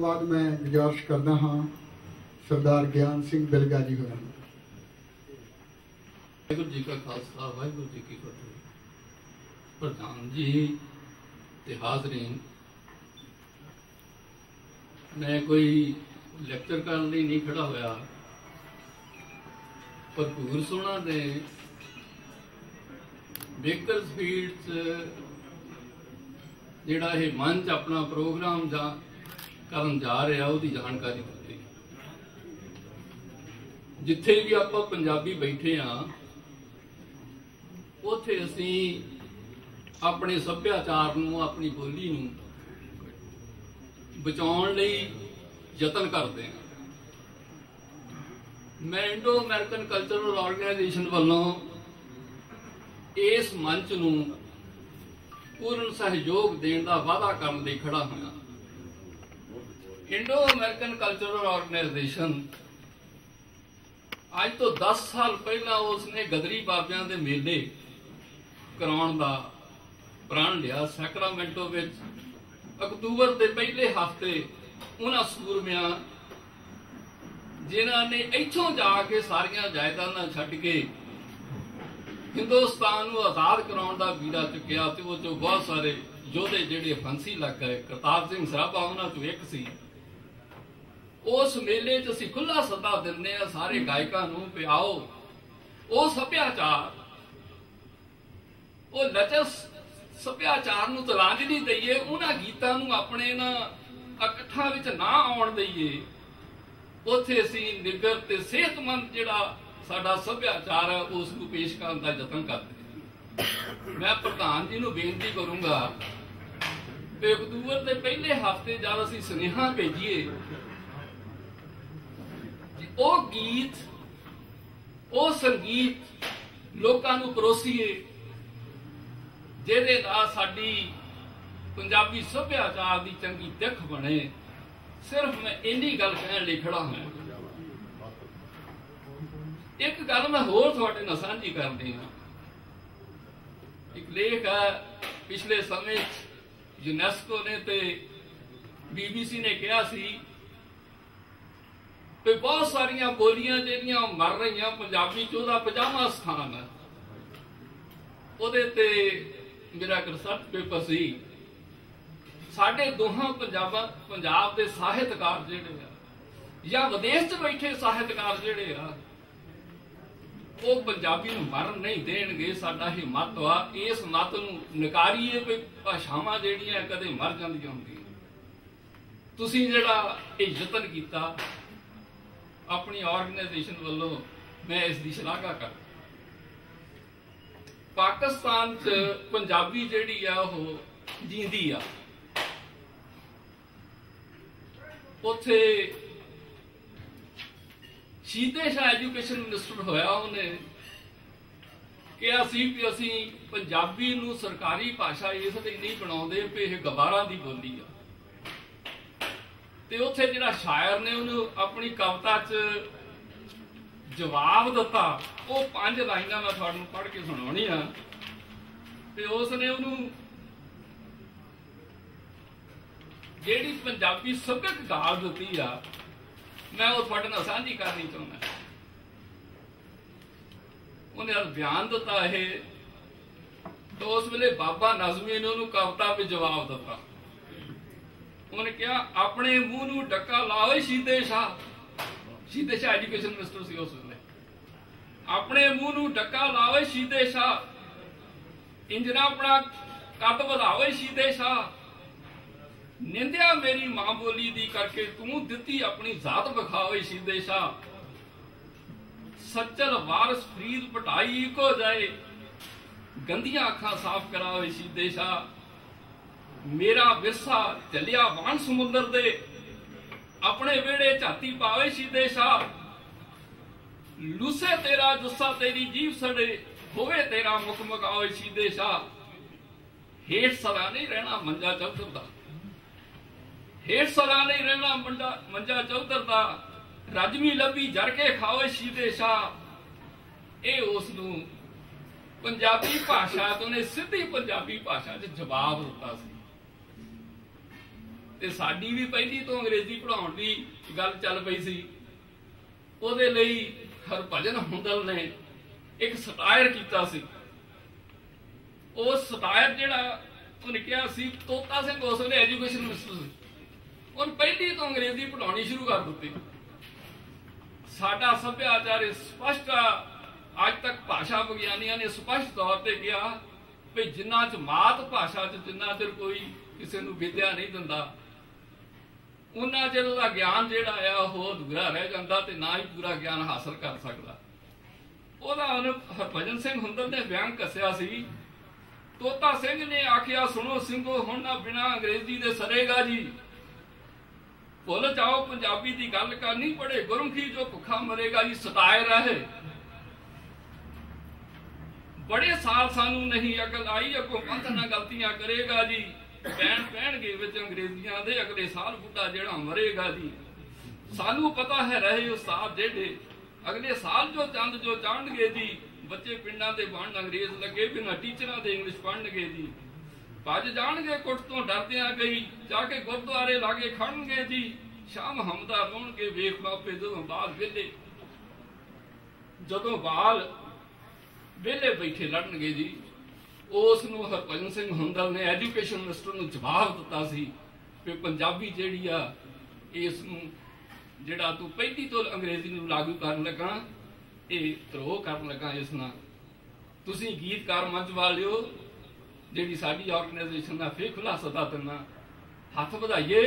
ਬਾਅਦ ਮੈਂ ਗੁਜ਼ਾਰਿਸ਼ ਕਰਦਾ ਹਾਂ ਸਰਦਾਰ ਗਿਆਨ ਸਿੰਘ ਬਿਲਗਾ ਜੀ ਹੋਰਾਂ ਨੂੰ। ਵਾਹਿਗੁਰੂ ਜੀ ਕਾ ਖਾਲਸਾ, ਵਾਹਿਗੁਰੂ ਜੀ ਕੀ ਫਤਿਹ। ਪ੍ਰਧਾਨ ਜੀ ਤੇ ਹਾਜ਼ਰੀਨ, ਮੈਂ ਕੋਈ ਲੈਕਚਰ ਕਰਨ ਲਈ ਨਹੀਂ ਖੜਾ ਹੋਇਆ। ਪਰ ਭੂਰ ਸੋਣਾ ਦੇ ਬੇਕਰਸ 'ਚ ਜਿਹੜਾ ਇਹ ਮੰਚ ਆਪਣਾ ਪ੍ਰੋਗਰਾਮ ਜਾਂ ਕਰਨ ਜਾ ਰਿਹਾ, ਉਹਦੀ ਜਾਣਕਾਰੀ ਦਿੱਤੀ। ਜਿੱਥੇ ਵੀ ਆਪਾਂ ਪੰਜਾਬੀ ਬੈਠੇ ਆ ਉੱਥੇ ਅਸੀਂ ਆਪਣੇ ਸੱਭਿਆਚਾਰ ਨੂੰ, ਆਪਣੀ ਬੋਲੀ ਨੂੰ ਬਚਾਉਣ ਲਈ ਯਤਨ ਕਰਦੇ ਹਾਂ। ਮੈਂ ਇੰਡੋ ਅਮਰੀਕਨ ਕਲਚਰਲ ਆਰਗੇਨਾਈਜੇਸ਼ਨ ਵੱਲੋਂ ਇਸ ਮੰਚ ਨੂੰ ਪੂਰਨ ਸਹਿਯੋਗ ਦੇਣ ਦਾ ਵਾਅਦਾ ਕਰਨ ਲਈ ਖੜਾ ਹੋਇਆ। ਇੰਡੋ ਅਮਰੀਕਨ ਕਲਚਰਲ ਆਰਗੇਨਾਈਜੇਸ਼ਨ ਅੱਜ ਤੋਂ 10 ਸਾਲ ਪਹਿਲਾਂ ਉਸਨੇ ਗਦਰੀ ਬਾਬਿਆਂ ਦੇ ਮੇਲੇ ਕਰਾਉਣ ਦਾ ਪ੍ਰਣ ਲਿਆ। ਸੈਕਰਾਮੈਂਟੋ ਵਿੱਚ ਅਕਤੂਬਰ ਦੇ ਪਹਿਲੇ ਹਫ਼ਤੇ ਉਹਨਾਂ ਸੂਰਮਿਆਂ ਜਿਨ੍ਹਾਂ ਨੇ ਇੱਥੋਂ ਜਾ ਕੇ ਸਾਰੀਆਂ ਜਾਇਦਾਦਾਂ ਛੱਡ ਕੇ ਹਿੰਦੁਸਤਾਨ ਨੂੰ ਆਜ਼ਾਦ ਕਰਾਉਣ ਦਾ ਬੀੜਾ ਚੁੱਕਿਆ ਤੇ ਉਹ ਚੋਂ ਬਹੁਤ ਸਾਰੇ ਯੋਧੇ ਜਿਹੜੇ ਫਾਂਸੀ ਲੱਗ ਗਏ। ਕਰਤਾਰ ਸਿੰਘ ਸਰਾਭਾ ਉਹਨਾਂ ਚੋਂ ਇੱਕ ਸੀ। ਉਸ ਮੇਲੇ 'ਚ ਅਸੀਂ ਖੁੱਲਾ ਸੱਦਾ ਦਿੰਦੇ ਆ ਸਾਰੇ ਗਾਇਕਾਂ ਨੂੰ ਪਿਆਓ ਉਹ ਸੱਭਿਆਚਾਰ ਉਹ ਲਚਸ ਸੱਭਿਆਚਾਰ ਨੂੰ ਤਲਾਂਜਲੀ ਦਈਏ ਉਹਨਾਂ ਗੀਤਾਂ ਨੂੰ ਆਪਣੇ ਨਾ ਇਕੱਠਾਂ ਵਿੱਚ ਨਾ ਆਉਣ ਦਈਏ। ਉੱਥੇ ਅਸੀਂ ਨਿਗਰ ਤੇ ਸਿਹਤਮੰਦ ਜਿਹੜਾ ਸਾਡਾ ਸੱਭਿਆਚਾਰ ਹੈ ਉਸ ਨੂੰ ਪੇਸ਼ ਕਰਨ ਦਾ ਯਤਨ ਕਰਦੇ। ਮੈਂ ਪ੍ਰਧਾਨ ਜੀ ਨੂੰ ਬੇਨਤੀ ਕਰੂੰਗਾ ਅਕਤੂਬਰ ਦੇ ਪਹਿਲੇ ਹਫ਼ਤੇ ਜਦ ਅਸੀਂ ਸੁਨੇਹਾ ਭੇਜੀਏ ਉਹ ਗੀਤ, ਉਹ ਸੰਗੀਤ ਲੋਕਾਂ ਨੂੰ ਪਰੋਸੀਏ, ਜਿਹਦੇ ਨਾਲ ਸਾਡੀ ਪੰਜਾਬੀ ਸੱਭਿਆਚਾਰ ਦੀ ਚੰਗੀ ਦਿੱਖ ਬਣੇ। ਸਿਰਫ ਮੈਂ ਇੰਨੀ ਗੱਲ ਕਹਿਣ ਲਈ ਖੜਾ ਹਾਂ। ਇੱਕ ਗੱਲ ਮੈਂ ਹੋਰ ਤੁਹਾਡੇ ਨਾਲ ਸਾਂਝੀ ਕਰਦੀ ਹਾਂ। ਇੱਕ ਲੇਖ ਹੈ ਪਿਛਲੇ ਸਮੇਂ 'ਚ ਯੂਨੈਸਕੋ ਨੇ ਤੇ ਬੀਬੀਸੀ ਨੇ ਕਿਹਾ ਸੀ ਕਿ ਬਹੁਤ ਸਾਰੀਆਂ ਬੋਲੀਆਂ ਜਿਹੜੀਆਂ ਮਰ ਰਹੀਆਂ ਪੰਜਾਬੀ 'ਚ, ਉਹਦਾ 50ਵਾਂ ਸਥਾਨ ਹੈ। ਉਹਦੇ ਤੇ ਮੇਰਾ ਰਿਸਰਚ ਪੇਪਰ ਸੀ। ਸਾਡੇ ਦੋਹਾਂ ਪੰਜਾਬਾਂ, ਪੰਜਾਬ ਦੇ ਸਾਹਿਤਕਾਰ ਜਿਹੜੇ ਆ, ਜਾਂ ਵਿਦੇਸ਼ 'ਚ ਬੈਠੇ ਸਾਹਿਤਕਾਰ ਜਿਹੜੇ ਆ, ਉਹ ਪੰਜਾਬੀ ਨੂੰ ਮਰਨ ਨਹੀਂ ਦੇਣਗੇ, ਸਾਡਾ ਹੀ ਮਤ ਆ। ਇਸ ਮਤ ਨੂੰ ਨਕਾਰੀਏ ਵੀ ਭਾਸ਼ਾਵਾਂ ਜਿਹੜੀਆਂ ਕਦੇ ਮਰ ਜਾਂਦੀਆਂ ਹੁੰਦੀਆਂ। ਤੁਸੀਂ ਜਿਹੜਾ ਇਹ ਯਤਨ ਕੀਤਾ ਆਪਣੀ ਆਰਗੇਨਾਈਜੇਸ਼ਨ ਵੱਲੋਂ ਮੈਂ ਇਸ ਦੀ ਸ਼ਲਾਘਾ ਕਰਦਾ ਪਾਕਿਸਤਾਨ 'ਚ ਪੰਜਾਬੀ ਜਿਹੜੀ ਆ ਉਹ ਜੀਂਦੀ ਆ। ਉੱਥੇ ਸ਼ੀਤੇ ਸ਼ਾਹ ਐਜੂਕੇਸ਼ਨ ਮਿਨਿਸਟਰ ਹੋਇਆ ਉਹਨੇ, ਕਿਹਾ ਸੀ ਵੀ ਅਸੀਂ ਪੰਜਾਬੀ ਨੂੰ ਸਰਕਾਰੀ ਭਾਸ਼ਾ ਇਸ ਲਈ ਨਹੀਂ ਬਣਾਉਂਦੇ ਕਿ ਇਹ ਗਵਾਰਾਂ ਦੀ ਬੋਲੀ ਆ। ਤੇ ਉੱਥੇ ਜਿਹੜਾ ਸ਼ਾਇਰ ਨੇ ਉਹਨੂੰ ਆਪਣੀ ਕਵਿਤਾ 'ਚ ਜਵਾਬ ਦਿੱਤਾ, ਉਹ ਪੰਜ ਲਾਈਨਾਂ ਮੈਂ ਤੁਹਾਨੂੰ ਪੜ੍ਹ ਕੇ ਸੁਣਾਉਣੀ ਆ। ਤੇ ਉਸ ਨੇ ਉਹਨੂੰ ਜਿਹੜੀ ਪੰਜਾਬੀ ਸਭਿਅਕ ਗਾਲ ਦਿੱਤੀ ਆ, ਮੈਂ ਉਹ ਤੁਹਾਡੇ ਨਾਲ ਸਾਂਝੀ ਕਰਨੀ ਚਾਹੁੰਦਾ। ਉਹਨੇ ਅੱਜ ਬਿਆਨ ਦਿੱਤਾ ਇਹ। ਤਾਂ ਉਸ ਵੇਲੇ ਬਾਬਾ ਨਜ਼ਮੀ ਨੇ ਉਹਨੂੰ ਕਵਿਤਾ ਵਿੱਚ ਜਵਾਬ ਦਿੱਤਾ। ਉਹਨੇ ਕਿਹਾ, ਆਪਣੇ ਮੂੰਹ ਨੂੰ ਡੱਕਾ ਲਾਓ ਸ਼ੀਦੇ ਸ਼ਾਹ। ਸ਼ੀਦੇ ਸ਼ਾਹ ਐਜੂਕੇਸ਼ਨ ਮਿਨਿਸਟਰ ਸੀ ਉਸ ਵੇਲੇ। ਆਪਣੇ ਮੂੰਹ ਨੂੰ ਡੱਕਾ ਲਾਓ ਸ਼ੀਦੇ ਸ਼ਾਹ। ਇੰਜਨਾ ਆਪਣਾ ਕੱਦ ਵਧਾਓ ਸ਼ੀਦੇ ਸ਼ਾਹ। ਨਿੰਦਿਆ ਮੇਰੀ ਮਾਂ ਬੋਲੀ ਦੀ ਕਰਕੇ ਤੂੰ ਦਿੱਤੀ ਆਪਣੀ ਜ਼ਾਤ ਵਿਖਾਵੇ ਸ਼ੀਦੇ ਸ਼ਾਹ। ਸੱਚਲ ਵਾਰਸ ਫਰੀਦ ਪਟਾਈ ਕੋ ਜਾਏ। ਗੰਦੀਆਂ ਅੱਖਾਂ ਸਾਫ਼ ਕਰਾਵੇ ਸ਼ੀਦੇ ਸ਼ਾਹ। ਮੇਰਾ ਵਿਰਸਾ ਚੱਲਿਆ ਵਾਣ ਸਮੁੰਦਰ ਦੇ ਆਪਣੇ ਵਿਹੜੇ ਝਾਤੀ ਪਾਵੇ ਸ਼ੀਦੇ ਸ਼ਾਹ। ਲੁਸੇ ਤੇਰਾ, ਜੁੱਸਾ ਤੇਰੀ ਜੀਵ ਸੜੇ, ਹੋਵੇ ਤੇਰਾ ਮੁਖ ਮਗਾਵੇ ਸ਼ੀਦੇ ਸ਼ਾਹ। ਹੇਠ ਸਦਾ ਨਹੀਂ ਰਹਿਣਾ ਮੰਜਾ ਚੌਧਰ ਦਾ। ਹੇਠ ਸਦਾ ਨਹੀਂ ਰਹਿਣਾ ਮੰਡਾ ਮੰਜਾ ਚੌਧਰ ਦਾ। ਰਜਮੀ ਲੱਭੀ ਜਰ ਕੇ ਖਾਵੇ ਸ਼ੀਦੇ ਸ਼ਾਹ। ਇਹ ਉਸ ਨੂੰ ਪੰਜਾਬੀ ਭਾਸ਼ਾ ਤੋਂ ਨੇ ਸਿੱਧੀ ਪੰਜਾਬੀ ਭਾਸ਼ਾ 'ਚ ਜਵਾਬ ਦਿੱਤਾ ਸੀ। ਤੇ ਸਾਡੀ ਵੀ ਪਹਿਲੀ ਤੋਂ ਅੰਗਰੇਜ਼ੀ ਪੜਾਉਣ ਦੀ ਗੱਲ ਚੱਲ ਪਈ ਸੀ। ਉਹਦੇ ਲਈ ਹਰਭਜਨ ਹੁੰਦਲ ਨੇ ਇੱਕ ਸਟਾਇਰ ਕੀਤਾ ਸੀ। ਉਹ ਸਟਾਇਰ ਜਿਹੜਾ ਉਹਨੇ ਕਿਹਾ ਸੀ ਤੋਤਾ ਸਿੰਘ ਉਸ ਵੇਲੇ ਐਜੂਕੇਸ਼ਨ ਮਿਨਿਸਟਰ ਸੀ। ਉਹਨ ਪਹਿਲੀ ਤੋਂ ਅੰਗਰੇਜ਼ੀ ਪੜਾਉਣੀ ਸ਼ੁਰੂ ਕਰ ਦਿੱਤੀ। ਸਾਡਾ ਸੱਭਿਆਚਾਰ ਸਪਸ਼ਟ ਆ, ਅੱਜ ਤੱਕ ਭਾਸ਼ਾ ਵਿਗਿਆਨੀਆਂ ਨੇ ਸਪਸ਼ਟ ਤੌਰ ਤੇ ਕਿਹਾ ਵੀ ਜਿੰਨਾ ਚ ਮਾਤ ਭਾਸ਼ਾ ਚ ਜਿੰਨਾ ਚਿਰ ਕੋਈ ਕਿਸੇ ਨੂੰ ਵਿਦਿਆ ਨਹੀਂ ਦਿੰਦਾ ਉਹਨਾਂ ਚਿਰ ਉਹਦਾ ਗਿਆਨ ਜਿਹੜਾ ਆ, ਉਹ ਅਧੂਰਾ ਰਹਿ ਜਾਂਦਾ ਤੇ ਨਾ ਹੀ ਪੂਰਾ ਗਿਆਨ ਹਾਸਲ ਕਰ ਸਕਦਾ। ਉਹਦਾ ਉਹਨੇ ਹਰਭਜਨ ਸਿੰਘ ਹੁੰਦਲ ਨੇ ਬਿਆਨ ਕੱਸਿਆ ਸੀ, ਤੋਤਾ ਸਿੰਘ ਨੇ ਆਖਿਆ, ਸੁਣੋ ਸਿੰਘੋ, ਹੁਣ ਨਾ ਬਿਨਾ ਅੰਗਰੇਜ਼ੀ ਦੇ ਸਰੇਗਾ ਜੀ। ਭੁੱਲ ਜਾਓ, ਪੰਜਾਬੀ ਦੀ ਗੱਲ ਕਰਨੀ ਪੜੇ, ਗੁਰਮੁਖੀ ਜੋ ਭੁੱਖਾ ਮਰੇਗਾ ਜੀ, ਸਤਾਏ ਰਹੇ। ਬੜੇ ਸਾਲ ਸਾਨੂੰ ਨਹੀਂ ਅਕਲ ਆਈ ਅਕੋ ਪੰਥ ਨਾਲ ਗਲਤੀਆਂ ਕਰੇਗਾ ਜੀ। ਪੈਣ ਪੈਣਗੇ ਵਿੱਚ ਅੰਗਰੇਜ਼ੀਆਂ ਦੇ ਅਗਲੇ ਸਾਲ ਬੁੱਢਾ ਜਿਹੜਾ ਮਰੇਗਾ ਜੀ। ਸਾਨੂੰ ਪਤਾ ਹੈ ਰਹੇ ਉਸਤਾਦ ਜਿਹੜੇ। ਅਗਲੇ ਸਾਲ ਜੋ ਚੰਦ ਜੋ ਚਾਣਗੇ ਜੀ, ਬੱਚੇ ਪਿੰਡਾਂ ਦੇ ਬਣਨ ਅੰਗਰੇਜ਼ ਲੱਗੇ ਬਿਨਾਂ ਟੀਚਰਾਂ ਦੇ ਇੰਗਲਿਸ਼ ਪੜਨਗੇ ਜੀ। ਭੱਜ ਜਾਣਗੇ ਕੁੱਟ ਤੋਂ ਡਰਦਿਆਂ ਗਈ ਜਾ ਕੇ ਗੁਰਦੁਆਰੇ ਲਾਗੇ ਖੜਨਗੇ ਜੀ। ਸ਼ਾਮ ਹਮਦਾ ਰੋਣਗੇ, ਵੇਖ ਮਾਪੇ ਜਦੋਂ ਬਾਲ ਵੇਲੇ। ਜਦੋਂ ਬਾਲ ਵੇਲੇ ਬੈਠੇ ਲੜਨਗੇ ਜੀ। ਉਸ ਨੂੰ ਹਰਭਜਨ ਸਿੰਘ ਹੁੰਦਲ ਨੇ ਐਜੂਕੇਸ਼ਨ ਮਿਨਿਸਟਰ ਨੂੰ ਜਵਾਬ ਦਿੱਤਾ ਸੀ ਕਿ ਪੰਜਾਬੀ ਜਿਹੜੀ ਆ ਇਸ ਨੂੰ ਜਿਹੜਾ ਤੂੰ ਪਹਿਲੀ ਤੋਂ ਅੰਗਰੇਜ਼ੀ ਨੂੰ ਲਾਗੂ ਕਰਨ ਲੱਗਾ, ਇਹ ਧਰੋਹ ਕਰਨ ਲੱਗਾ ਇਸ ਨਾਲ। ਤੁਸੀਂ ਗੀਤਕਾਰ ਮੰਚ ਵਾਲਿਓ, ਜਿਹੜੀ ਸਾਡੀ ਆਰਗੇਨਾਈਜੇਸ਼ਨ ਦਾ ਫੇਰ ਖੁੱਲਾ ਦਾ ਦਿੰਨਾ ਹੱਥ ਵਧਾਈਏ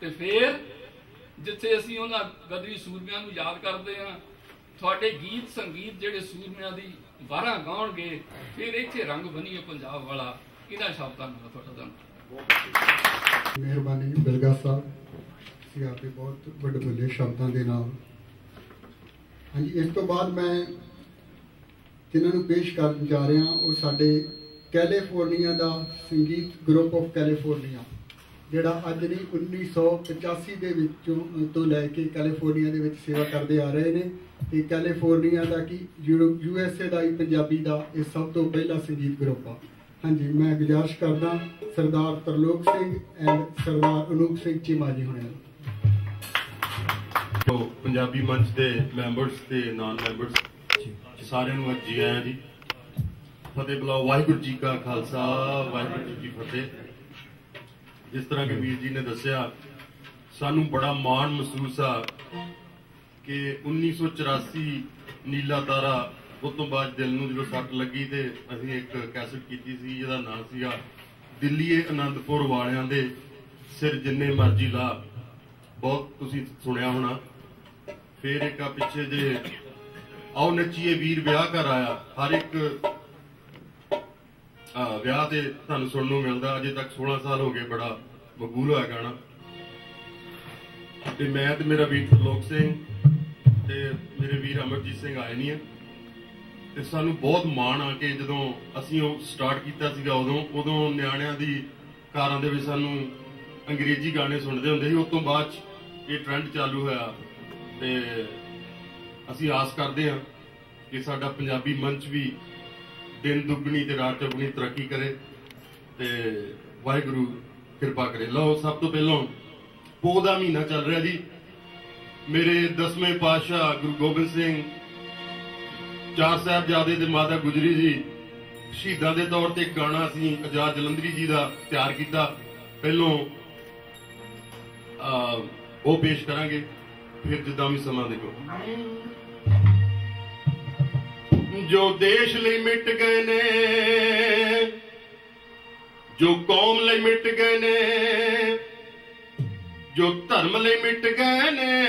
ਤੇ ਫੇਰ ਜਿੱਥੇ ਅਸੀਂ ਉਹਨਾਂ ਗਦਰੀ ਸੂਰਮਿਆਂ ਨੂੰ ਯਾਦ ਕਰਦੇ ਹਾਂ, ਤੁਹਾਡੇ ਗੀਤ ਸੰਗੀਤ ਜਿਹੜੇ ਸੂਰਮਿਆਂ ਦੀ ਵਾਰਾਂ ਗਾਉਣਗੇ, ਫਿਰ ਇੱਥੇ ਰੰਗ ਬਣੀਏ ਪੰਜਾਬ ਵਾਲਾ। ਇਹਨਾਂ ਸ਼ਬਦਾਂ ਨਾਲ ਤੁਹਾਡਾ ਧੰਨਵਾਦ। ਮਿਹਰਬਾਨੀ ਬਿਲਗਾ ਸਾਹਿਬ। ਤੁਸੀਂ ਆਪੇ ਬਹੁਤ ਵੱਡੇ ਵੱਡੇ ਸ਼ਬਦਾਂ ਦੇ ਨਾਲ। ਹਾਂਜੀ, ਇਸ ਤੋਂ ਬਾਅਦ ਮੈਂ ਜਿਨ੍ਹਾਂ ਨੂੰ ਪੇਸ਼ ਕਰਨ ਜਾ ਰਿਹਾ, ਉਹ ਸਾਡੇ ਕੈਲੀਫੋਰਨੀਆ ਦਾ ਸੰਗੀਤ ਗਰੁੱਪ ਆਫ ਕੈਲੀਫੋਰਨੀਆ। ਜਿਹੜਾ ਅੱਜ ਨਹੀਂ 1985 ਦੇ ਵਿੱਚੋਂ ਤੋਂ ਲੈ ਕੇ ਕੈਲੀਫੋਰਨੀਆ ਦੇ ਵਿੱਚ ਸੇਵਾ ਕਰਦੇ ਆ ਰਹੇ ਨੇ। ਤੇ ਕੈਲੀਫੋਰਨੀਆ ਦਾ ਕੀ, ਯੂ ਐਸ ਏ ਦਾ ਹੀ ਪੰਜਾਬੀ ਦਾ ਇਹ ਸਭ ਤੋਂ ਪਹਿਲਾ ਸੰਗੀਤ ਗਰੁੱਪ ਆ। ਹਾਂਜੀ, ਮੈਂ ਗੁਜ਼ਾਰਿਸ਼ ਕਰਦਾ, ਸਰਦਾਰ ਤਰਲੋਕ ਸਿੰਘ ਐਂਡ ਸਰਦਾਰ ਅਨੂਪ ਸਿੰਘ ਚੀਮਾ ਜੀ ਹੁਣੇ ਨੂੰ। ਪੰਜਾਬੀ ਮੰਚ ਦੇ ਮੈਂਬਰਸ ਤੇ ਨਾਨ ਮੈਂਬਰਸ ਸਾਰਿਆਂ ਨੂੰ ਅੱਜ ਜੀ ਆਇਆਂ ਜੀ ਫਤਿਹ ਬੁਲਾਓ, ਵਾਹਿਗੁਰੂ ਜੀ ਕਾ ਖਾਲਸਾ, ਵਾਹਿਗੁਰੂ ਜੀ ਕੀ ਫਤਿਹ। ਜਿਸ ਤਰ੍ਹਾਂ ਕਿ ਵੀਰ ਜੀ ਨੇ ਦੱਸਿਆ, ਸਾਨੂੰ ਬੜਾ ਮਾਣ ਮਹਿਸੂਸ ਆ ਕਿ 1984 ਨੀਲਾ ਤਾਰਾ ਉਸ ਤੋਂ ਬਾਅਦ ਦਿਲ ਨੂੰ ਜਦੋਂ ਸੱਟ ਲੱਗੀ ਤੇ ਅਸੀਂ ਇੱਕ ਕੈਸਟ ਕੀਤੀ ਸੀ, ਜਿਹਦਾ ਨਾਮ ਸੀਗਾ ਦਿੱਲੀਏ ਆਨੰਦਪੁਰ ਵਾਲਿਆਂ ਦੇ ਸਿਰ ਜਿੰਨੇ ਮਰਜ਼ੀ ਲਾ। ਬਹੁਤ ਤੁਸੀਂ ਸੁਣਿਆ ਹੋਣਾ। ਫੇਰ ਇੱਕ ਆ ਪਿੱਛੇ ਜੇ ਆਓ ਨੱਚੀਏ, ਵੀਰ ਵਿਆਹ ਕਰ ਆਇਆ। ਹਰ ਇੱਕ ਵਿਆਹ ਤੇ ਤੁਹਾਨੂੰ ਸੁਣਨ ਨੂੰ ਮਿਲਦਾ, ਅਜੇ ਤੱਕ 16 ਸਾਲ ਹੋ ਗਏ ਬੜਾ ਮਕਬੂਲ ਹੋਇਆ ਗਾਣਾ। ਤੇ ਮੈਂ ਤੇ ਮੇਰਾ ਵੀਰ ਲੋਕ ਸਿੰਘ ਤੇ ਮੇਰੇ ਵੀਰ ਅਮਰਜੀਤ ਸਿੰਘ ਆਏ ਨਹੀਂ ਆ। ਤੇ ਸਾਨੂੰ ਬਹੁਤ ਮਾਣ ਆ ਕਿ ਜਦੋਂ ਅਸੀਂ ਉਹ ਸਟਾਰਟ ਕੀਤਾ ਸੀਗਾ ਉਦੋਂ ਉਦੋਂ ਨਿਆਣਿਆਂ ਦੀ ਕਾਰਾਂ ਦੇ ਵਿੱਚ ਸਾਨੂੰ ਅੰਗਰੇਜ਼ੀ ਗਾਣੇ ਸੁਣਦੇ ਹੁੰਦੇ ਸੀ। ਉਸ ਤੋਂ ਬਾਅਦ 'ਚ ਇਹ ਟ੍ਰੈਂਡ ਚਾਲੂ ਹੋਇਆ ਤੇ ਅਸੀਂ ਆਸ ਕਰਦੇ ਹਾਂ ਕਿ ਸਾਡਾ ਪੰਜਾਬੀ ਮੰਚ ਵੀ ਦਿਨ ਦੁੱਗਣੀ ਤੇ ਰਾਤ ਚੌਗਣੀ ਤਰੱਕੀ ਕਰੇ ਤੇ ਵਾਹਿਗੁਰੂ ਕਿਰਪਾ ਕਰੇ। ਲਓ, ਸਭ ਤੋਂ ਪਹਿਲਾਂ ਪੋਹ ਦਾ ਮਹੀਨਾ ਚੱਲ ਰਿਹਾ ਜੀ। ਮੇਰੇ ਦਸਵੇਂ ਪਾਤਸ਼ਾਹ ਗੁਰੂ ਗੋਬਿੰਦ ਸਿੰਘ ਚਾਰ ਸਾਹਿਬਜ਼ਾਦੇ ਤੇ ਮਾਤਾ ਗੁਜਰੀ ਜੀ ਸ਼ਹੀਦਾਂ ਦੇ ਤੌਰ ਤੇ ਗਾਣਾ ਅਸੀਂ ਆਜ਼ਾਦ ਜਲੰਧਰੀ ਜੀ ਦਾ ਤਿਆਰ ਕੀਤਾ। ਪਹਿਲੋਂ ਉਹ ਪੇਸ਼ ਕਰਾਂਗੇ, ਫਿਰ ਜਿੱਦਾਂ ਵੀ ਸਮਾਂ ਦੇਖੋ। ਜੋ ਦੇਸ਼ ਲਈ ਮਿਟ ਗਏ ਨੇ, ਜੋ ਕੌਮ ਲਈ ਮਿਟ ਗਏ ਨੇ, ਜੋ ਧਰਮ ਲਈ ਮਿਟ ਗਏ ਨੇ,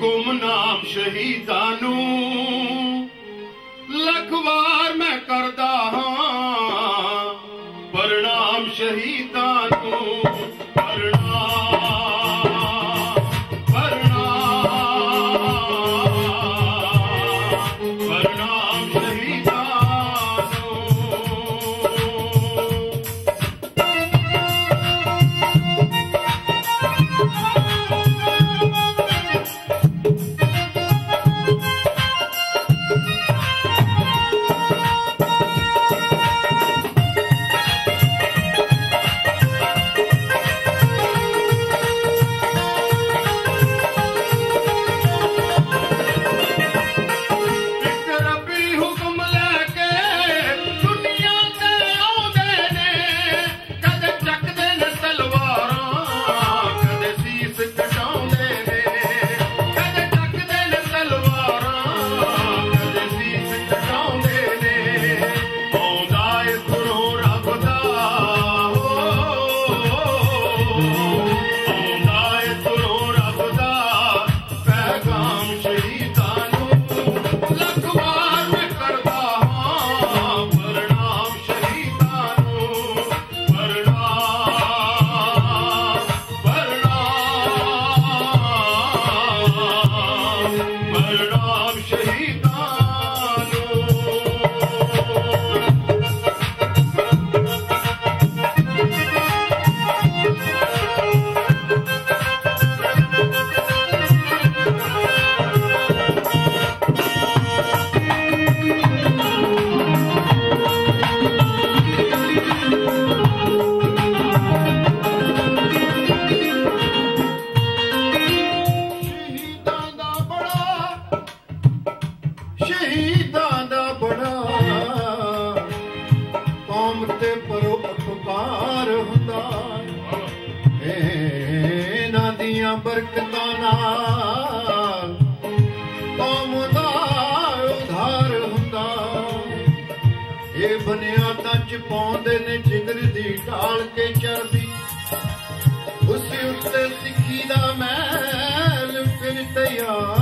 ਗੁਮਨਾਮ ਸ਼ਹੀਦਾਂ ਨੂੰ ਲੱਖ ਵਾਰ ਮੈਂ ਕਰਦਾ ਹਾਂ, ਪ੍ਰਣਾਮ ਸ਼ਹੀਦਾਂ ਬਰਕਤਾਂ ਨਾਲ ਕੌਮ ਦਾ ਉਧਾਰ ਹੁੰਦਾ। ਇਹ ਬਨਿਆਦਾਂ ਚ ਪਾਉਂਦੇ ਨੇ ਜਿਗਰ ਦੀ ਢਾਲ ਕੇ ਚਰਬੀ। ਉਸ ਉੱਤੇ ਸਿੱਖੀ ਦਾ ਮਹਿਲ ਫਿਰ ਤਿਆਰ।